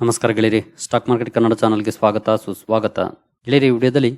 ನಮಸ್ಕಾರ ಗೆಳೆಯರಿ, stock market Kannada ಚಾನಲ್ಗೆ ಸ್ವಾಗತ, ಸುಸ್ವಾಗತ. ಗೆಳೆಯರಿ ವಿಡಿಯೋದಲ್ಲಿ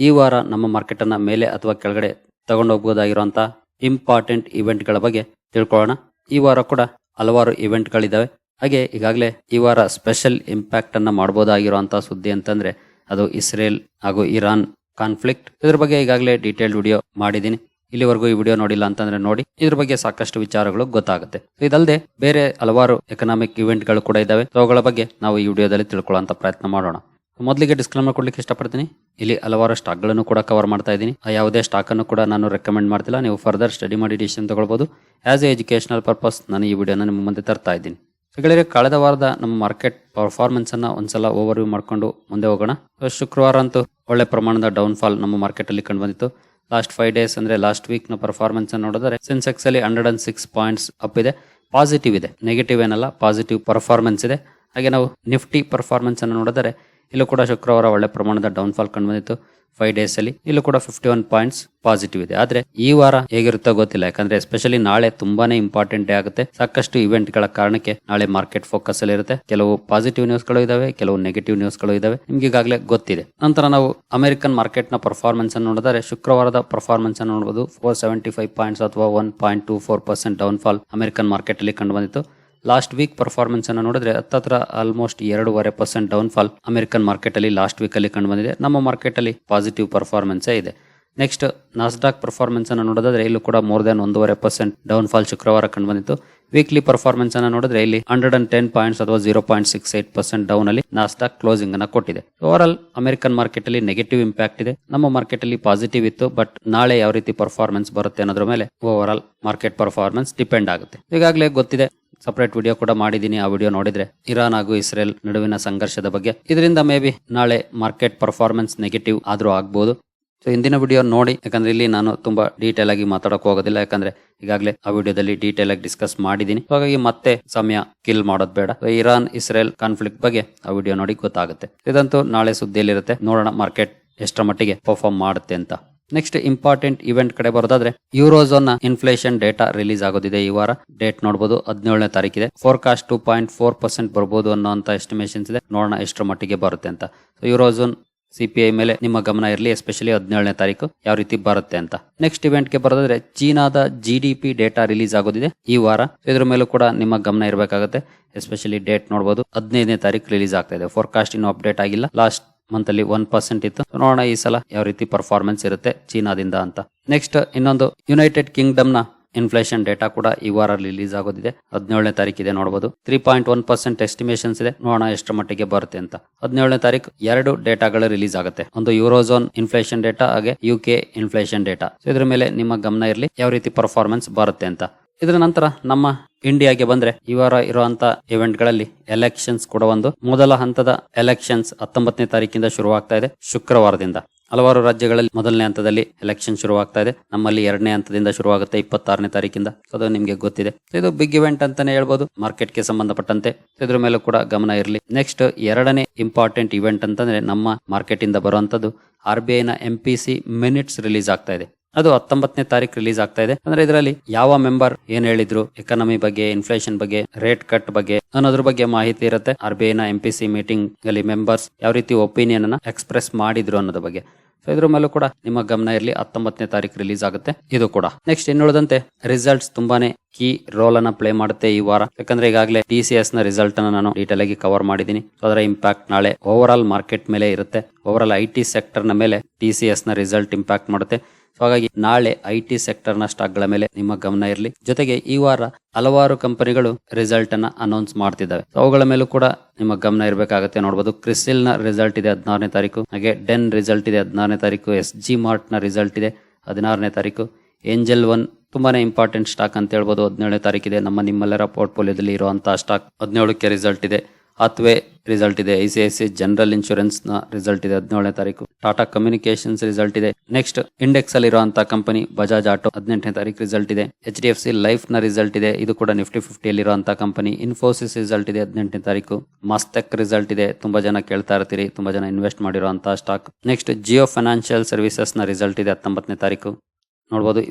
ಈ ವಾರ ನಮ್ಮ ಮಾರ್ಕೆಟ್ ಅನ್ನ ಮೇಲೆ ಅಥವಾ ಕೆಳಗಡೆ ತಗೊಂಡೋಗಬಹುದಾಗಿರುವಂತಹ ಇಂಪಾರ್ಟೆಂಟ್ ಇವೆಂಟ್ಗಳ ಬಗ್ಗೆ ತಿಳ್ಕೊಳ್ಳೋಣ. ಈ ವಾರ ಕೂಡ ಹಲವಾರು ಇವೆಂಟ್ಗಳಿದ್ದಾವೆ ಹಾಗೆ ಈಗಾಗಲೇ ಈ ವಾರ ಸ್ಪೆಷಲ್ ಇಂಪ್ಯಾಕ್ಟ್ ಅನ್ನ ಮಾಡಬಹುದಾಗಿರುವಂತಹ ಸುದ್ದಿ ಅಂತಂದ್ರೆ ಅದು ಇಸ್ರೇಲ್ ಹಾಗೂ ಇರಾನ್ ಕಾನ್ಫ್ಲಿಕ್ಟ್ ಇದ್ರ ಬಗ್ಗೆ ಈಗಾಗಲೇ ಡೀಟೇಲ್ಡ್ ವಿಡಿಯೋ ಮಾಡಿದ್ದೀನಿ. ಇಲ್ಲಿವರೆಗೂ ಈ ವಿಡಿಯೋ ನೋಡಿಲ್ಲ ಅಂತಂದ್ರೆ ನೋಡಿ. ಇದ್ರ ಬಗ್ಗೆ ಸಾಕಷ್ಟು ವಿಚಾರಗಳು ಗೊತ್ತಾಗುತ್ತೆ. ಇದಲ್ಲದೆ ಬೇರೆ ಹಲವಾರು ಎಕನಾಮಿಕ್ ಇವೆಂಟ್ಗಳು ಕೂಡ So, ಅವುಗಳ ಬಗ್ಗೆ ನಾವು ಈ ವಿಡಿಯೋದಲ್ಲಿ ತಿಳ್ಕೊಳ್ಳುವಂತ ಪ್ರಯತ್ನ ಮಾಡೋಣ. ಮೊದಲಿಗೆ ಡಿಸ್ಕ್ಲೇಮರ್ ಕೊಡ್ಲಿಕ್ಕೆ ಇಷ್ಟಪಡ್ತೀನಿ. ಇಲ್ಲಿ ಹಲವಾರು ಸ್ಟಾಕ್ಗಳನ್ನು ಕೂಡ ಕವರ್ ಮಾಡ್ತಾ ಇದ್ದೀನಿ. ಆ ಯಾವುದೇ ಸ್ಟಾಕ್ ಅನ್ನು ಕೂಡ ನಾನು ರೆಕಮೆಂಡ್ ಮಾಡ್ತಿಲ್ಲ. ನೀವು ಫರ್ದರ್ ಸ್ಟಡಿ ಮಾಡಿ ಡಿಸಿಷನ್ ತಗೊಳ್ಬಹುದು ಆಸ್ ಎ ಎಜುಕೇಶನಲ್ ಪರ್ಪಸ್ ನಾನು ಈ ವಿಡಿಯೋನ ನಿಮ್ಮ ಮುಂದೆ ತರ್ತಾ ಇದ್ದೀನಿ. ಗೆಳೆಯರೆ, ಕಳೆದ ವಾರದ ನಮ್ಮ ಮಾರ್ಕೆಟ್ ಪರ್ಫಾರ್ಮೆನ್ಸ್ ಅನ್ನ ಒಂದ್ಸಲ ಓವರ್ ವ್ಯೂ ಮಾಡ್ಕೊಂಡು ಮುಂದೆ ಹೋಗೋಣ. ಶುಕ್ರವಾರ ಅಂತೂ ಒಳ್ಳೆ ಪ್ರಮಾಣದ ಡೌನ್ ಫಾಲ್ ನಮ್ಮ ಮಾರ್ಕೆಟ್ ಅಲ್ಲಿ ಕಂಡು ಬಂದಿತ್ತು. ಲಾಸ್ಟ್ ಫೈವ್ ಡೇಸ್ ಅಂದ್ರೆ ಲಾಸ್ಟ್ ವೀಕ್ನ ಪರ್ಫಾರ್ಮೆನ್ಸ್ ನೋಡಿದ್ರೆ ಸೆನ್ಸೆಕ್ಸ್ ಅಲ್ಲಿ hundred and six points up ಇದೆ. ಪಾಸಿಟಿವ್ ಇದೆ. ನೆಗೆಟಿವ್ ಏನಲ್ಲ ಪಾಸಿಟಿವ್ ಪರ್ಫಾರ್ಮೆನ್ಸ್ ಇದೆ. ಹಾಗೆ ನಾವು ನಿಫ್ಟಿ ಪರ್ಫಾರ್ಮೆನ್ಸ್ ಅನ್ನು ನೋಡಿದರೆ ಇಲ್ಲೂ ಕೂಡ ಶುಕ್ರವಾರ ಒಳ್ಳೆ ಪ್ರಮಾಣದ ಡೌನ್ ಫಾಲ್ ಕಂಡು ಬಂದಿತ್ತು ಫೈವ್ ಡೇಸ್ ಅಲ್ಲಿ. ಇಲ್ಲೂ ಕೂಡ ಫಿಫ್ಟಿ ಒನ್ ಪಾಯಿಂಟ್ಸ್ ಪಾಸಿಟಿವ್ ಇದೆ. ಆದ್ರೆ ಈ ವಾರ ಹೇಗಿರುತ್ತೋ ಗೊತ್ತಿಲ್ಲ. ಯಾಕಂದ್ರೆ ಎಸ್ಪೆಷಲಿ ನಾಳೆ ತುಂಬಾನೇ ಇಂಪಾರ್ಟೆಂಟ್ ಆಗುತ್ತೆ. ಸಾಕಷ್ಟು ಇವೆಂಟ್ಗಳ ಕಾರಣಕ್ಕೆ ನಾಳೆ ಮಾರ್ಕೆಟ್ ಫೋಕಸ್ ಅಲ್ಲಿ ಇರುತ್ತೆ. ಕೆಲವು ಪಾಸಿಟಿವ್ ನ್ಯೂಸ್ಗಳು ಇದಾವೆ, ಕೆಲವು ನೆಗೆಟಿವ್ ನ್ಯೂಸ್ಗಳು ಇದಾವೆ. ನಿಮ್ಗೆ ಈಗಾಗಲೇ ಗೊತ್ತಿದೆ. ನಂತರ ನಾವು ಅಮೆರಿಕನ್ ಮಾರ್ಕೆಟ್ನ ಪರ್ಫಾರ್ಮೆನ್ಸ್ ಅನ್ನು ನೋಡಿದರೆ ಶುಕ್ರವಾರದ ಪರ್ಫಾರ್ಮೆನ್ಸ್ ಅನ್ನು ನೋಡಬಹುದು ಫೋರ್ ಸೆವೆಂಟಿ ಫೈವ್ ಪಾಯಿಂಟ್ಸ್ ಅಥವಾ one point two four percent down fall American market ಅಲ್ಲಿ ಕಂಡು ಬಂದಿತ್ತು. ಲಾಸ್ಟ್ ವೀಕ್ ಪರ್ಫಾರ್ಮೆನ್ಸ್ ಅನ್ನು ನೋಡಿದ್ರೆ ಹತ್ತತ್ರ ಆಲ್ಮೋಸ್ಟ್ ಎರಡೂವರೆ percent down fall American market ಅಲ್ಲಿ ಲಾಸ್ಟ್ ವೀಕ್ ಅಲ್ಲಿ ಕಂಡು ಬಂದಿದೆ. ನಮ್ಮ ಮಾರ್ಕೆಟ್ ಅಲ್ಲಿ ಪಾಸಿಟಿವ್ ಪರ್ಫಾರ್ಮೆನ್ಸ್ ಇದೆ. ನೆಕ್ಸ್ಟ್ ನಾಸ್ಡಾಕ್ ಪರ್ಫಾರ್ಮೆನ್ಸ್ ಅನ್ನು ನೋಡಿದ್ರೆ ಇಲ್ಲೂ ಕೂಡ ಮೋರ್ ದನ್ ಒಂದೂವರೆ ಪರ್ಸೆಂಟ್ ಡೌನ್ ಫಾಲ್ ಶುಕ್ರವಾರ ಕಂಡು ಬಂದಿತ್ತು. ವೀಕ್ಲಿ ಪರ್ಫಾರ್ಮೆನ್ಸ್ ಅನ್ನು ನೋಡಿದ್ರೆ ಇಲ್ಲಿ ಹಂಡ್ರೆಡ್ ಅಂಡ್ ಟೆನ್ ಪಾಯಿಂಟ್ಸ್ ಅಥವಾ zero point six eight percent down ಅಲ್ಲಿ ನಾಸ್ಡಾಕ್ ಕ್ಲೋಸಿಂಗ್ ಅನ್ನ ಕೊಟ್ಟಿದೆ. ಓವರ್ ಆಲ್ ಅಮೆರಿಕನ್ ಮಾರ್ಕೆಟ್ ಅಲ್ಲಿ ನೆಗೆಟಿವ್ ಇಂಪ್ಯಾಕ್ಟ್ ಇದೆ. ನಮ್ಮ ಮಾರ್ಕೆಟ್ ಅಲ್ಲಿ ಪಾಸಿಟಿವ್ ಇತ್ತು ಬಟ್ ನಾಳೆ ಯಾವ ರೀತಿ ಪರ್ಫಾರ್ಮೆನ್ಸ್ ಬರುತ್ತೆ ಅನ್ನೋದ್ರ ಮೇಲೆ over all market performance depend ಆಗುತ್ತೆ. ಈಗಾಗಲೇ ಗೊತ್ತಿದೆ ಸಪರೇಟ್ ವಿಡಿಯೋ ಕೂಡ ಮಾಡಿದ್ದೀನಿ. ಆ ವಿಡಿಯೋ ನೋಡಿದ್ರೆ ಇರಾನ್ ಹಾಗೂ ಇಸ್ರೇಲ್ ನಡುವಿನ ಸಂಘರ್ಷದ ಬಗ್ಗೆ. ಇದರಿಂದ ಮೇ ಬಿ ನಾಳೆ ಮಾರ್ಕೆಟ್ ಪರ್ಫಾರ್ಮೆನ್ಸ್ ನೆಗೆಟಿವ್ ಆದ್ರೂ ಆಗ್ಬೋದು. ಸೊ ಇಂದಿನ ವಿಡಿಯೋ ನೋಡಿ. ಯಾಕಂದ್ರೆ ಇಲ್ಲಿ ನಾನು ತುಂಬಾ ಡೀಟೇಲ್ ಆಗಿ ಮಾತಾಡೋಕೆ ಹೋಗೋದಿಲ್ಲ. ಯಾಕಂದ್ರೆ ಈಗಾಗಲೇ ಆ ವಿಡಿಯೋದಲ್ಲಿ ಡೀಟೇಲ್ ಆಗಿ ಡಿಸ್ಕಸ್ ಮಾಡಿದ್ದೀನಿ. ಹಾಗಾಗಿ ಮತ್ತೆ ಸಮಯ ಕಿಲ್ ಮಾಡೋದು ಬೇಡ. ಇರಾನ್, ಇಸ್ರೇಲ್ ಕಾನ್ಫ್ಲಿಕ್ಟ್ ಬಗ್ಗೆ ಆ ವಿಡಿಯೋ ನೋಡಿ ಗೊತ್ತಾಗುತ್ತೆ. ಇದಂತೂ ನಾಳೆ ಸುದ್ದಿಯಲ್ಲಿರುತ್ತೆ. ನೋಡೋಣ ಮಾರ್ಕೆಟ್ ಎಷ್ಟರ ಮಟ್ಟಿಗೆ ಪರ್ಫಾರ್ಮ್ ಮಾಡುತ್ತೆ ಅಂತ. ನೆಕ್ಸ್ಟ್ ಇಂಪಾರ್ಟೆಂಟ್ ಇವೆಂಟ್ ಕಡೆ ಬರೋದಾದ್ರೆ ಯೂರೋಝೋನ್ನ ಇನ್ಫ್ಲೇಷನ್ ಡೇಟಾ ರಿಲೀಸ್ ಆಗೋದಿದೆ ಈ ವಾರ. ಡೇಟ್ ನೋಡಬಹುದು ಹದಿನೇಳನೇ ತಾರೀಕಿದೆ forecast two point four percent ಬರ್ಬೋದು ಅನ್ನೋಂತ ಎಸ್ಟಿಮೇಷನ್ಸ್ ಇದೆ. ನೋಡೋಣ ಎಷ್ಟರ ಮಟ್ಟಿಗೆ ಬರುತ್ತೆ ಅಂತ. ಯೂರೋಝೋನ್ ಸಿಪಿಐ ಮೇಲೆ ನಿಮ್ಮ ಗಮನ ಇರಲಿ ಎಸ್ಪೆಷಲಿ ಹದಿನೇಳನೇ ತಾರೀಕು. ಯಾವ ರೀತಿ ಬರುತ್ತೆ ಅಂತ. ನೆಕ್ಸ್ಟ್ ಇವೆಂಟ್ಗೆ ಬರೋದಾದ್ರೆ ಚೀನಾದ G D P data release ಆಗೋದಿದೆ ಈ ವಾರ. ಇದ್ರ ಮೇಲೂ ಕೂಡ ನಿಮ್ಮ ಗಮನ ಇರಬೇಕಾಗುತ್ತೆ. ಎಸ್ಪೆಷಲಿ ಡೇಟ್ ನೋಡಬಹುದು ಹದಿನೈದನೇ ತಾರೀಕು ರಿಲೀಸ್ ಆಗ್ತಾ ಇದೆ. ಫೋರ್ಕಾಸ್ಟ್ ಇನ್ನೂ ಅಪ್ಡೇಟ್ ಆಗಿಲ್ಲ. ಲಾಸ್ಟ್ ಮಂತ್ ಅಲ್ಲಿ ಒನ್ ಪರ್ಸೆಂಟ್ ಇತ್ತು ನೋಡೋಣ ಈ ಸಲ ಯಾವ ರೀತಿ ಪರ್ಫಾರ್ಮೆನ್ಸ್ ಇರುತ್ತೆ ಚೀನಾದಿಂದ ಅಂತ. ನೆಕ್ಸ್ಟ್ ಇನ್ನೊಂದು ಯುನೈಟೆಡ್ ಕಿಂಗ್ಡಮ್ನ ಇನ್ಫ್ಲೇಷನ್ ಡೇಟಾ ಕೂಡ ಈ ವಾರ ರಿಲೀಸ್ ಆಗೋದಿದೆ. ಹದಿನೇಳನೇ ತಾರೀಕಿದೆ ನೋಡಬಹುದು three point one percent estimations ಇದೆ. ನೋಡೋಣ ಎಷ್ಟು ಮಟ್ಟಿಗೆ ಬರುತ್ತೆ ಅಂತ. ಹದಿನೇಳನೇ ತಾರೀಕು ಎರಡು ಡೇಟಾಗಳು ರಿಲೀಸ್ ಆಗುತ್ತೆ. ಒಂದು ಯೂರೋಝೋನ್ ಇನ್ಫ್ಲೇಷನ್ ಡೇಟಾ ಹಾಗೆ ಯು ಕೆ ಇನ್ಫ್ಲೇಷನ್ ಡೇಟಾ ಇದ್ರ ಮೇಲೆ ನಿಮ್ಮ ಗಮನ ಇರಲಿ. ಯಾವ ರೀತಿ ಪರ್ಫಾರ್ಮೆನ್ಸ್ ಬರುತ್ತೆ ಅಂತ. ಇದರ ನಂತರ ನಮ್ಮ ಇಂಡಿಯಾಗೆ ಬಂದ್ರೆ ಈ ವಾರ ಇರುವಂತ ಇವೆಂಟ್ಗಳಲ್ಲಿ ಎಲೆಕ್ಷನ್ಸ್ ಕೂಡ ಒಂದು. ಮೊದಲ ಹಂತದ ಎಲೆಕ್ಷನ್ಸ್ ಹತ್ತೊಂಬತ್ತನೇ ತಾರೀಕಿಂದ ಶುರುವಾಗ್ತಾ ಇದೆ, ಶುಕ್ರವಾರದಿಂದ. ಹಲವಾರು ರಾಜ್ಯಗಳಲ್ಲಿ ಮೊದಲನೇ ಹಂತದಲ್ಲಿ ಎಲೆಕ್ಷನ್ ಶುರುವಾಗ್ತಾ ಇದೆ. ನಮ್ಮಲ್ಲಿ ಎರಡನೇ ಹಂತದಿಂದ ಶುರುವಾಗುತ್ತೆ ಇಪ್ಪತ್ತಾರನೇ ತಾರೀಕಿಂದ. ಅದು ನಿಮ್ಗೆ ಗೊತ್ತಿದೆ. ಇದು ಬಿಗ್ ಇವೆಂಟ್ ಅಂತಾನೆ ಹೇಳ್ಬೋದು. ಮಾರ್ಕೆಟ್ಗೆ ಸಂಬಂಧಪಟ್ಟಂತೆ. ಇದ್ರ ಮೇಲೂ ಕೂಡ ಗಮನ ಇರಲಿ. ನೆಕ್ಸ್ಟ್ ಎರಡನೇ ಇಂಪಾರ್ಟೆಂಟ್ ಇವೆಂಟ್ ಅಂತಂದ್ರೆ ನಮ್ಮ ಮಾರ್ಕೆಟ್ ಇಂದ ಬರುವಂತದ್ದು ಆರ್ ಬಿ ಐನ M P C minutes release ಆಗ್ತಾ ಇದೆ. ಅದು ಹತ್ತೊಂಬತ್ತನೇ ತಾರೀಕು ರಿಲೀಸ್ ಆಗ್ತಾ ಇದೆ. ಅಂದ್ರೆ ಇದರಲ್ಲಿ ಯಾವ ಮೆಂಬರ್ ಏನ್ ಹೇಳಿದ್ರು ಎಕಾನಮಿ ಬಗ್ಗೆ ಇನ್ಫ್ಲೇಷನ್ ಬಗ್ಗೆ ರೇಟ್ ಕಟ್ ಬಗ್ಗೆ ಅನ್ನೋದ್ರ ಬಗ್ಗೆ ಮಾಹಿತಿ ಇರುತ್ತೆ. ಆರ್ ಬಿ ಐನ ಎಂ ಪಿ ಸಿ ಮೀಟಿಂಗ್ ಅಲ್ಲಿ ಮೆಂಬರ್ಸ್ ಯಾವ ರೀತಿ ಒಪಿನಿಯನ್ ಅನ್ನ ಎಕ್ಸ್ಪ್ರೆಸ್ ಮಾಡಿದ್ರು ಅನ್ನೋದ್ರ ಬಗ್ಗೆ. ಸೊ ಇದ್ರ ಮೇಲೂ ಕೂಡ ನಿಮ್ಮ ಗಮನ ಇರಲಿ. ಹತ್ತೊಂಬತ್ತನೇ ತಾರೀಕು ರಿಲೀಸ್ ಆಗುತ್ತೆ. ಇದು ಕೂಡ. ನೆಕ್ಸ್ಟ್ ಇನ್ನುಳಿದಂತೆ ರಿಸಲ್ಟ್ಸ್ ತುಂಬಾನೇ ಕೀ ರೋಲ್ ಅನ್ನ ಪ್ಲೇ ಮಾಡುತ್ತೆ ಈ ವಾರ. ಯಾಕಂದ್ರೆ ಈಗಾಗಲೇ ಟಿ ಸಿ ಎಸ್ನ ರಿಸಲ್ಟ್ ಅನ್ನ ನಾನು ಡೀಟೇಲ್ ಆಗಿ ಕವರ್ ಮಾಡಿದೀನಿ. ಅದರ ಇಂಪ್ಯಾಕ್ಟ್ ನಾಳೆ ಓವರ್ ಆಲ್ ಮಾರ್ಕೆಟ್ ಮೇಲೆ ಇರುತ್ತೆ. ಓವರ್ ಆಲ್ ಐ ಟಿ ಸೆಕ್ಟರ್ನ ಮೇಲೆ ಟಿ ಸಿ ಎಸ್ನ ರಿಸಲ್ಟ್ ಇಂಪ್ಯಾಕ್ಟ್ ಮಾಡುತ್ತೆ. ಸೊ ಹಾಗಾಗಿ ನಾಳೆ ಐ ಟಿ ಸೆಕ್ಟರ್ನ ಸ್ಟಾಕ್ಗಳ ಮೇಲೆ ನಿಮ್ಮ ಗಮನ ಇರಲಿ. ಜೊತೆಗೆ ಈ ವಾರ ಹಲವಾರು ಕಂಪನಿಗಳು ರಿಸಲ್ಟ್ ಅನ್ನ ಅನೌನ್ಸ್ ಮಾಡ್ತಿದ್ದಾವೆ. ಅವುಗಳ ಮೇಲೂ ಕೂಡ ನಿಮ್ಮ ಗಮನ ಇರಬೇಕಾಗುತ್ತೆ. ನೋಡಬಹುದು ಕ್ರಿಸಿಲ್ನ ರಿಸಲ್ಟ್ ಇದೆ ಹದಿನಾರನೇ ತಾರೀಕು. ಹಾಗೆ ಡೆನ್ ರಿಸಲ್ಟ್ ಇದೆ ಹದಿನಾರನೇ ತಾರೀಕು. ಎಸ್ ಜಿ ಮಾರ್ಟ್ನ ರಿಸಲ್ಟ್ ಇದೆ ಹದಿನಾರನೇ ತಾರೀಕು. ಏಂಜಲ್ ಒನ್ ತುಂಬಾನೇ ಇಂಪಾರ್ಟೆಂಟ್ ಸ್ಟಾಕ್ ಅಂತ ಹೇಳ್ಬೋದು. ಹದಿನೇಳನೇ ತಾರೀಕಿದೆ. ನಮ್ಮ ನಿಮ್ಮೆಲ್ಲರ ಪೋರ್ಟ್ಫೋಲಿಯೋದಲ್ಲಿ ಇರುವಂತಹ ಸ್ಟಾಕ್ ಹದಿನೇಳಕ್ಕೆ ರಿಸಲ್ಟ್ ಇದೆ. ಹಾತ್ವೇ ರಿಸಲ್ಟ್ ಇದೆ. I C I C general ಇನ್ಶೂರೆನ್ಸ್ನ result ಇದೆ ಹದಿನೇಳನೇ ತಾರೀಕು. ಟಾಟಾ ಕಮ್ಯುನಿಕೇಶನ್ಸ್ ರಿಸಲ್ಟ್ ಇದೆ. ನೆಕ್ಸ್ಟ್ ಇಂಡೆಕ್ಸ್ ಅಲ್ಲಿ ಇರುವಂತಹ ಕಂಪನಿ ಬಜಾಜ್ ಆಟೋ ಹದಿನೆಂಟನೇ ತಾರೀಕು ರಿಸಲ್ಟ್ ಇದೆ. ಎಚ್ ಡಿ ಎಫ್ ಸಿ ಲೈಫ್ನ ರಿಸಲ್ಟ್ ಇದೆ. ಇದು ಕೂಡ ನಿಫ್ಟಿ ಫಿಫ್ಟಿ ಅಲ್ಲಿ ಇರುವಂತಹ ಕಂಪನಿ ಇನ್ಫೋಸಿಸ್ ರಿಸಲ್ಟ್ ಇದೆ ಹದಿನೆಂಟನೇ ತಾರೀಕು. ಮಸ್ತೆಕ್ ರಿಸಲ್ಟ್ ಇದೆ. ತುಂಬಾ ಜನ ಕೇಳ್ತಾ ಇರ್ತೀರಿ. ತುಂಬಾ ಜನ ಇನ್ವೆಸ್ಟ್ ಮಾಡಿರುವಂತಹ ಸ್ಟಾಕ್ ನೆಕ್ಸ್ಟ್ ಜಿಯೋ ಫೈನಾನ್ಷಿಯಲ್ ಸರ್ವಿಸಸ್ನ ರಿಸಲ್ಟ್ ಇದೆ ಹತ್ತೊಂಬತ್ತನೇ ತಾರೀಕು. ನೋಡಬಹುದು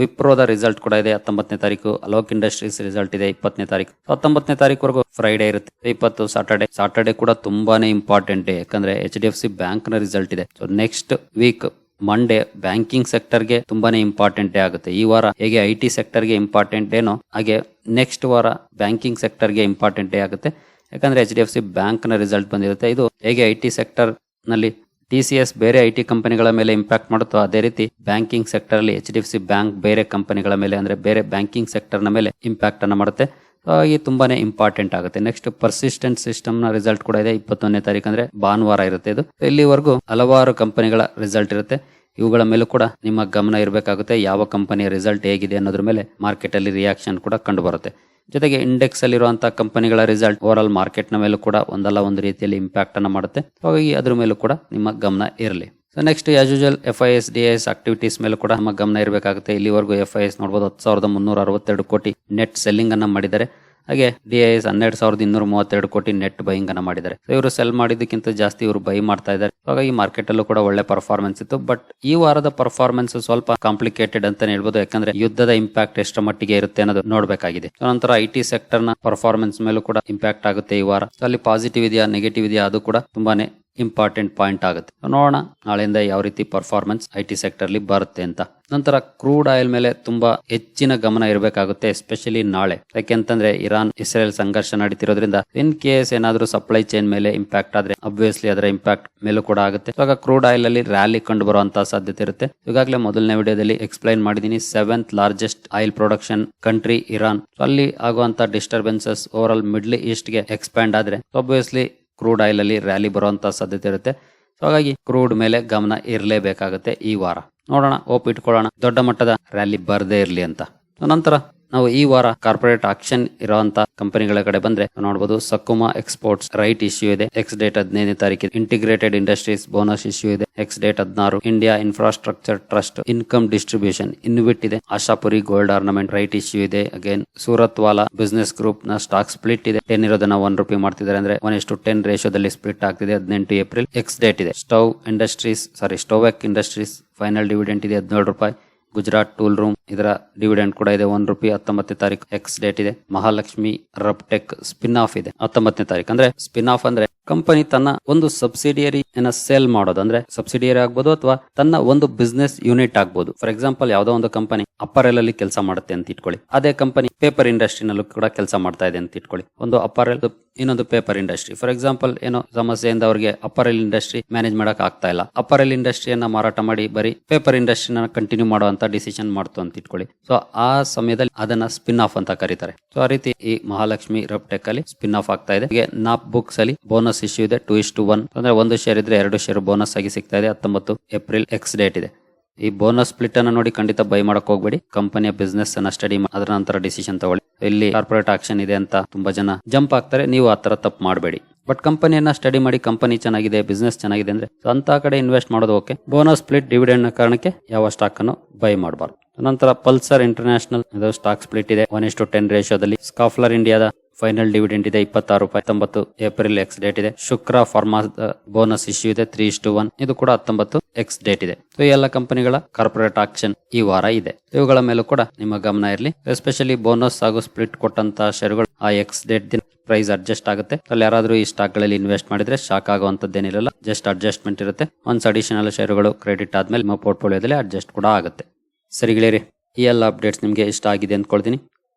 ವಿಪ್ರೋದ ರಿಸಲ್ಟ್ ಕೂಡ ಇದೆ. ಹತ್ತೊಂಬತ್ತನೇ ತಾರೀಕು ಅಲೋಕ್ ಇಂಡಸ್ಟ್ರೀಸ್ ರಿಸಲ್ಟ್ ಇದೆ. ಇಪ್ಪತ್ತನೇ ತಾರೀಕು. ಹತ್ತೊಂಬತ್ತನೇ ತಾರೀಕುವರೆಗೂ ಫ್ರೈಡೆ ಇರುತ್ತೆ. ಇಪ್ಪತ್ತು ಸಾಟರ್ಡೆ ಸಾಟರ್ಡೆ ಕೂಡ ತುಂಬಾನೇ ಇಂಪಾರ್ಟೆಂಟ್ ಯಾಕಂದ್ರೆ ಎಚ್ ಡಿ ಎಫ್ ಸಿ ಬ್ಯಾಂಕ್ನ ರಿಸಲ್ಟ್ ಇದೆ. So next week Monday banking ಸೆಕ್ಟರ್ಗೆ ತುಂಬಾನೇ ಇಂಪಾರ್ಟೆಂಟ್ ಆಗುತ್ತೆ. ಈ ವಾರ ಹೇಗೆ ಐ ಟಿ ಸೆಕ್ಟರ್ಗೆ ಇಂಪಾರ್ಟೆಂಟ್ ಏನೋ ಹಾಗೆ ನೆಕ್ಸ್ಟ್ ವಾರ ಬ್ಯಾಂಕಿಂಗ್ ಸೆಕ್ಟರ್ಗೆ ಇಂಪಾರ್ಟೆಂಟ್ ಆಗುತ್ತೆ. ಯಾಕಂದ್ರೆ ಎಚ್ ಡಿ ಎಫ್ ಸಿ ಬ್ಯಾಂಕ್ನ ರಿಸಲ್ಟ್ ಬಂದಿರುತ್ತೆ. ಇದು ಹೇಗೆ ಐ ಟಿ ಸೆಕ್ಟರ್ನಲ್ಲಿ ಟಿ ಸಿ ಎಸ್ ಬೇರೆ ಐ ಟಿ ಕಂಪನಿಗಳ ಮೇಲೆ ಇಂಪ್ಯಾಕ್ಟ್ ಮಾಡುತ್ತೋ ಅದೇ ರೀತಿ ಬ್ಯಾಂಕಿಂಗ್ ಸೆಕ್ಟರ್ ಅಲ್ಲಿ H D F C bank ಬೇರೆ ಕಂಪನಿಗಳ ಮೇಲೆ ಅಂದ್ರೆ ಬೇರೆ ಬ್ಯಾಂಕಿಂಗ್ ಸೆಕ್ಟರ್ನ ಮೇಲೆ ಇಂಪ್ಯಾಕ್ಟ್ ಅನ್ನು ಮಾಡುತ್ತೆ. ಹಾಗಾಗಿ ತುಂಬಾನೇ ಇಂಪಾರ್ಟೆಂಟ್ ಆಗುತ್ತೆ. ನೆಕ್ಸ್ಟ್ ಪರ್ಸಿಸ್ಟೆಂಟ್ ಸಿಸ್ಟಮ್ನ ರಿಸಲ್ಟ್ ಕೂಡ ಇದೆ. ಇಪ್ಪತ್ತೊಂದನೇ ತಾರೀಕು ಅಂದ್ರೆ ಭಾನುವಾರ ಇರುತ್ತೆ ಇದು. ಇಲ್ಲಿವರೆಗೂ ಹಲವಾರು ಕಂಪನಿಗಳ ರಿಸಲ್ಟ್ ಇರುತ್ತೆ. ಇವುಗಳ ಮೇಲೂ ಕೂಡ ನಿಮ್ಮ ಗಮನ ಇರಬೇಕಾಗುತ್ತೆ. ಯಾವ ಕಂಪನಿಯ ರಿಸಲ್ಟ್ ಹೇಗಿದೆ ಅನ್ನೋದ್ರ ಮೇಲೆ ಮಾರ್ಕೆಟ್ ಅಲ್ಲಿ ರಿಯಾಕ್ಷನ್ ಕೂಡ ಕಂಡು ಬರುತ್ತೆ. ಜೊತೆಗೆ ಇಂಡೆಕ್ಸ್ ಅಲ್ಲಿರುವಂತಹ ಕಂಪನಿಗಳ ರಿಸಲ್ಟ್ ಓವರ್ ಆಲ್ ಮಾರ್ಕೆಟ್ನ ಮೇಲೂ ಕೂಡ ಒಂದಲ್ಲ ಒಂದು ರೀತಿಯಲ್ಲಿ ಇಂಪ್ಯಾಕ್ಟ್ ಅನ್ನ ಮಾಡುತ್ತೆ. ಹಾಗಾಗಿ ಅದ್ರ ಮೇಲೂ ಕೂಡ ನಿಮ್ಮ ಗಮನ ಇರಲಿ. So next as usual F I S D S activities ಮೇಲೆ ಕೂಡ ನಮ್ಮ ಗಮನ ಇರಬೇಕಾಗುತ್ತೆ. ಇಲ್ಲಿವರೆಗೂ ಎಫ್ ಐ ಎಸ್ ನೋಡಬಹುದು ಹತ್ತು ಸಾವಿರದ ಮುನ್ನೂರ ಅರವತ್ತೆರಡು ಕೋಟಿ ನೆಟ್ ಸೆಲ್ಲಿಂಗ್ ಅನ್ನ ಮಾಡಿದ್ದಾರೆ. ಹಾಗೆ ಡಿ ಐ ಎಸ್ ಹನ್ನೆರಡು ಸಾವಿರದ ಇನ್ನೂರ ಮೂವತ್ತೆರಡು ಕೋಟಿ ನೆಟ್ ಬೈಯಿಂಗ್ ಅನ್ನ ಮಾಡಿದ್ದಾರೆ ಇವರು ಸೆಲ್ ಮಾಡಿದ್ದಕ್ಕಿಂತ ಜಾಸ್ತಿ ಇವರು ಬೈ ಮಾಡ್ತಾ ಇದ್ದಾರೆ. ಹಾಗಾಗಿ ಮಾರ್ಕೆಟ್ ಅಲ್ಲೂ ಕೂಡ ಒಳ್ಳೆ ಪರ್ಫಾರ್ಮೆನ್ಸ್ ಇತ್ತು. ಬಟ್ ಈ ವಾರದ ಪರ್ಫಾರ್ಮೆನ್ಸ್ ಸ್ವಲ್ಪ ಕಾಂಪ್ಲಿಕೇಟೆಡ್ ಅಂತಾನೆ ಹೇಳ್ಬೋದು. ಯಾಕಂದ್ರೆ ಯುದ್ಧದ ಇಂಪ್ಯಾಕ್ಟ್ ಎಷ್ಟರ ಮಟ್ಟಿಗೆ ಇರುತ್ತೆ ಅನ್ನೋದು ನೋಡಬೇಕಾಗಿದೆ. ನಂತರ ಐ ಟಿ ಸೆಕ್ಟರ್ನ ಪರ್ಫಾರ್ಮೆನ್ಸ್ ಮೇಲೂ ಕೂಡ ಇಂಪ್ಯಾಕ್ಟ್ ಆಗುತ್ತೆ ಈ ವಾರ. ಅಲ್ಲಿ ಪಾಸಿಟಿವ್ ಇದೆಯಾ ನೆಗೆಟಿವ್ ಇದೆಯಾ, ಅದು ಕೂಡ ತುಂಬಾನೇ ಇಂಪಾರ್ಟೆಂಟ್ ಪಾಯಿಂಟ್ ಆಗುತ್ತೆ. ನೋಡೋಣ ನಾಳೆಯಿಂದ ಯಾವ ರೀತಿ ಪರ್ಫಾರ್ಮೆನ್ಸ್ ಐ ಟಿ ಸೆಕ್ಟರ್ ಅಲ್ಲಿ ಬರುತ್ತೆ ಅಂತ. ನಂತರ ಕ್ರೂಡ್ ಆಯಿಲ್ ಮೇಲೆ ತುಂಬಾ ಹೆಚ್ಚಿನ ಗಮನ ಇರಬೇಕಾಗುತ್ತೆ ಎಸ್ಪೆಷಲಿ ನಾಳೆ. ಯಾಕೆಂತಂದ್ರೆ ಇರಾನ್, ಇಸ್ರೇಲ್ ಸಂಘರ್ಷ ನಡೀತಿರೋದ್ರಿಂದ ಇನ್ ಕೇಸ್ ಏನಾದ್ರೂ ಸಪ್ಲೈ ಚೈನ್ ಮೇಲೆ ಇಂಪ್ಯಾಕ್ಟ್ ಆದ್ರೆ ಅಬ್ವಿಯಸ್ಲಿ ಅದರ ಇಂಪ್ಯಾಕ್ಟ್ ಮೇಲೂ ಕೂಡ ಆಗುತ್ತೆ. ಇವಾಗ ಕ್ರೂಡ್ ಆಯಿಲ್ ಅಲ್ಲಿ ರ್ಯಾಲಿ ಕಂಡು ಬರುವಂತಹ ಸಾಧ್ಯತೆ ಇರುತ್ತೆ. ಈಗಾಗಲೇ ಮೊದಲನೇ ವಿಡಿಯೋದಲ್ಲಿ ಎಕ್ಸ್ಪ್ಲೈನ್ ಮಾಡಿದೀನಿ seventh largest oil production country Iran. ಅಲ್ಲಿ ಆಗುವಂತ ಡಿಸ್ಟರ್ಬೆನ್ಸಸ್ ಓವರ್ ಆಲ್ ಮಿಡ್ಲ್ ಈಸ್ಟ್ಗೆ ಎಕ್ಸ್ಪ್ಯಾಂಡ್ ಆದ್ರೆ ಅಬ್ವಿಯಸ್ಲಿ ಕ್ರೂಡ್ ಆಯಿಲ್ ಅಲ್ಲಿ ರ್ಯಾಲಿ ಬರುವಂಥ ಸಾಧ್ಯತೆ ಇರುತ್ತೆ. ಸೊ ಹಾಗಾಗಿ ಕ್ರೂಡ್ ಮೇಲೆ ಗಮನ ಇರಲೇಬೇಕಾಗುತ್ತೆ ಈ ವಾರ. ನೋಡೋಣ ಓಪ್ ಇಟ್ಕೊಳ್ಳೋಣ ದೊಡ್ಡ ಮಟ್ಟದ ರ್ಯಾಲಿ ಬರದೇ ಇರಲಿ ಅಂತ. ನಂತರ ನಾವು ಈ ವಾರ ಕಾರ್ಪೊರೇಟ್ ಆಕ್ಷನ್ ಇರುವಂತ ಕಂಪನಿಗಳ ಕಡೆ ಬಂದ್ರೆ ನೋಡಬಹುದು ಸಕುಮಾ ಎಕ್ಸ್ಪೋರ್ಟ್ಸ್ ರೈಟ್ ಇಶ್ಯೂ ಇದೆ. ಎಕ್ಸ್ ಡೇಟ್ ಹದಿನೈದನೇ ತಾರೀಕು ಇಂಟಿಗ್ರೇಟೆಡ್ ಇಂಡಸ್ಟ್ರೀಸ್ ಬೋನಸ್ ಇಶ್ಯೂ ಇದೆ. ಎಕ್ಸ್ ಡೇಟ್ ಹದಿನಾರು India infrastructure trust income distribution InvIT ಇದೆ. Ashapuri gold ornament right issue ಇದೆ. ಅಗೇನ್ ಸೂರತ್ ವಾಲಾ ಬಿಸ್ನೆಸ್ ಗ್ರೂಪ್ನ ಸ್ಟಾಕ್ ಸ್ಪ್ಲಿಟ್ ಇದೆ. ಟೆನ್ ಇರೋದನ್ನ ಒನ್ ರುಪಿ ಮಾಡ್ತಿದ್ದಾರೆ ಅಂದ್ರೆ ಒನ್ ಎಷ್ಟು ಟೆನ್ ರೇಷೋದಲ್ಲಿ ಸ್ಪ್ಲಿಟ್ ಆಗ್ತಿದೆ ಹದಿನೆಂಟು ಏಪ್ರಿಲ್. ಎಕ್ಸ್ ಡೇಟ್ ಇದೆ. Stove industries sorry Stovec industries final dividend ಇದೆ ಹದಿನೇಳು ರೂಪಾಯಿ. Gujarat tool room. ಇದರ ಡಿವಿಡೆಂಡ್ ಕೂಡ ಇದೆ. ಒನ್ ರುಪಿ ಹತ್ತೊಂಬತ್ತನೇ ತಾರೀಕು ಎಕ್ಸ್ ಡೇಟ್ ಇದೆ. ಮಹಾಲಕ್ಷ್ಮಿ ರಬ್ಟೆಕ್ ಸ್ಪಿನ್ ಆಫ್ ಇದೆ. ಹತ್ತೊಂಬತ್ತನೇ ತಾರೀಕು ಅಂದ್ರೆ ಸ್ಪಿನ್ ಆಫ್ ಅಂದ್ರೆ ಕಂಪನಿ ತನ್ನ ಒಂದು ಸಬ್ಸಿಡಿಯರಿ ಸೇಲ್ ಮಾಡೋದು. ಅಂದ್ರೆ ಸಬ್ಸಿಡಿಯರಿ ಆಗ್ಬೋದು ಅಥವಾ ತನ್ನ ಒಂದು ಬಿಸ್ನೆಸ್ ಯೂನಿಟ್ ಆಗ್ಬೋದು. ಫಾರ್ ಎಕ್ಸಾಂಪಲ್ ಯಾವ್ದೋ ಒಂದು ಕಂಪನಿ ಅಪ್ಪರೆಲ್ ಅಲ್ಲಿ ಕೆಲಸ ಮಾಡುತ್ತೆ ಅಂತ ಇಟ್ಕೊಳ್ಳಿ. ಅದೇ ಕಂಪನಿ ಪೇಪರ್ ಇಂಡಸ್ಟ್ರಿನಲ್ಲೂ ಕೂಡ ಕೆಲಸ ಮಾಡ್ತಾ ಇದೆ ಅಂತ ಇಟ್ಕೊಳ್ಳಿ. ಒಂದು ಅಪ್ಪರೆಲ್ ಇನ್ನೊಂದು ಪೇಪರ್ ಇಂಡಸ್ಟ್ರಿ ಫಾರ್ ಎಕ್ಸಾಂಪಲ್ ಏನೋ ಸಮಸ್ಯೆಯಿಂದ ಅವರಿಗೆ ಅಪರಲ್ ಇಂಡಸ್ಟ್ರಿ ಮ್ಯಾನೇಜ್ ಮಾಡಕ್ ಆಗ್ತಾ ಇಲ್ಲ. ಅಪರಲ್ ಇಂಡಸ್ಟ್ರಿಯನ್ನ ಮಾರಾಟ ಮಾಡಿ ಬರೀ ಪೇಪರ್ ಇಂಡಸ್ಟ್ರಿನ ಕಂಟಿನ್ಯೂ ಮಾಡುವಂತ ಡಿಸಿಷನ್ ಮಾಡ್ತು ಅಂತ ಇಟ್ಕೊಳ್ಳಿ. ಸೊ ಆ ಸಮಯದಲ್ಲಿ ಅದನ್ನ ಸ್ಪಿನ್ ಆಫ್ ಅಂತ ಕರೀತಾರೆ. ಸೊ ಆ ರೀತಿ ಈ ಮಹಾಲಕ್ಷ್ಮಿ ರೆಪ್ಟೆಕ್ ಅಲ್ಲಿ ಸ್ಪಿನ್ ಆಫ್ ಆಗ್ತಾ ಇದೆ. ನಾಪ್ ಬುಕ್ಸ್ ಅಲ್ಲಿ ಬೋನಸ್ ಇಶ್ಯೂ ಇದೆ ಟು ಇಸ್ ಟು ಒನ್ ಅಂದ್ರೆ ಒಂದು ಶೇರ್ ಇದ್ರೆ ಎರಡು ಶೇರ್ ಬೋನಸ್ ಆಗಿ ಸಿಗ್ತಾ ಇದೆ. ಹತ್ತೊಂಬತ್ತು ಏಪ್ರಿಲ್ ಎಕ್ಸ್ ಡೇಟ್ ಇದೆ. ಈ ಬೋನಸ್ ಸ್ಪ್ಲಿಟ್ ಅನ್ನ ನೋಡಿ ಖಂಡಿತ ಬೈ ಮಾಡಕ್ ಹೋಗ್ಬೇಡಿ. ಕಂಪನಿಯ ಬಿಸ್ನೆಸ್ ಅನ್ನ ಸ್ಟಡಿ ಅದರ ನಂತರ ಡಿಸಿಷನ್ ತಗೊಳ್ಳಿ. ಇಲ್ಲಿ ಕಾರ್ಪೊರೇಟ್ ಆಕ್ಷನ್ ಇದೆ ಅಂತ ತುಂಬಾ ಜನ ಜಂಪ್ ಆಗ್ತಾರೆ. ನೀವು ಆ ತರ ತಪ್ಪು ಮಾಡಬೇಡಿ. ಬಟ್ ಕಂಪನಿಯನ್ನ ಸ್ಟಡಿ ಮಾಡಿ ಕಂಪನಿ ಚೆನ್ನಾಗಿದೆ ಬಿಸ್ನೆಸ್ ಚೆನ್ನಾಗಿದೆ ಅಂದ್ರೆ ಅಂತ ಕಡೆ ಇನ್ವೆಸ್ಟ್ ಮಾಡೋದು ಓಕೆ ಬೋನಸ್ ಸ್ಪ್ಲಿಟ್ ಡಿವಿಡೆಂಡ್ ಕಾರಣಕ್ಕೆ ಯಾವ ಸ್ಟಾಕ್ ಅನ್ನು ಬೈ ಮಾಡಬಾರ್ದು. ನಂತರ ಪಲ್ಸರ್ ಇಂಟರ್ನ್ಯಾಷನಲ್ ಸ್ಟಾಕ್ ಸ್ಪ್ಲಿಟ್ ಇದೆ. ಒನ್ ಇಸ್ ಟು ಟೆನ್ ರೇಷಿಯೋದಲ್ಲಿ ಸ್ಕಾಫ್ಲರ್ ಇಂಡಿಯಾದ ಫೈನಲ್ ಡಿವಿಡೆಂಟ್ ಇದೆ, ಇಪ್ಪತ್ತಾರು ರೂಪಾಯಿ ಹತ್ತೊಂಬತ್ತು ಏಪ್ರಿಲ್ ಎಕ್ಸ್ ಡೇಟ್ ಇದೆ. ಶುಕ್ರ ಫಾರ್ಮಾ ಬೋನಸ್ ಇಶ್ಯೂ ಇದೆ ತ್ರೀ ಇಷ್ಟು ಒನ್ ಇದು ಕೂಡ ಹತ್ತೊಂಬತ್ತು ಎಕ್ಸ್ ಡೇಟ್ ಇದೆ. ಈ ಎಲ್ಲ ಕಂಪನಿಗಳ ಕಾರ್ಪೊರೇಟ್ ಆಕ್ಷನ್ ಈ ವಾರ ಇದೆ. ಇವುಗಳ ಮೇಲೂ ಕೂಡ ನಿಮ್ಮ ಗಮನ ಇರಲಿ. ಎಸ್ಪೆಷಲಿ ಬೋನಸ್ ಹಾಗೂ ಸ್ಪ್ಲಿಟ್ ಕೊಟ್ಟಂತ ಶೇರುಗಳು ಆ ಎಕ್ಸ್ ಡೇಟ್ ದಿನ ಪ್ರೈಸ್ ಅಡ್ಜಸ್ಟ್ ಆಗುತ್ತೆ. ಅಲ್ಲಿ ಯಾರಾದ್ರೂ ಈ ಸ್ಟಾಕ್ಗಳಲ್ಲಿ ಇನ್ವೆಸ್ಟ್ ಮಾಡಿದ್ರೆ ಶಾಕ್ ಆಗುವಂತದ್ದೇನಿರಲ್ಲ ಜಸ್ಟ್ ಅಡ್ಜಸ್ಟ್ಮೆಂಟ್ ಇರುತ್ತೆ. ಒನ್ಸ್ ಅಡಿಷನಲ್ ಶೇರುಗಳು ಕ್ರೆಡಿಟ್ ಆದ್ಮೇಲೆ ನಿಮ್ಮ ಪೋರ್ಟ್ಫೋಲಿಯೋದಲ್ಲಿ ಅಡ್ಜಸ್ಟ್ ಕೂಡ ಆಗುತ್ತೆ. ಸರಿ ಗೆಳೆಯರಿ, ಈ ಎಲ್ಲ ಅಪ್ಡೇಟ್ಸ್ ನಿಮಗೆ ಇಷ್ಟ ಆಗಿದೆ ಅಂದ್ಕೊಳ್ತೀನಿ.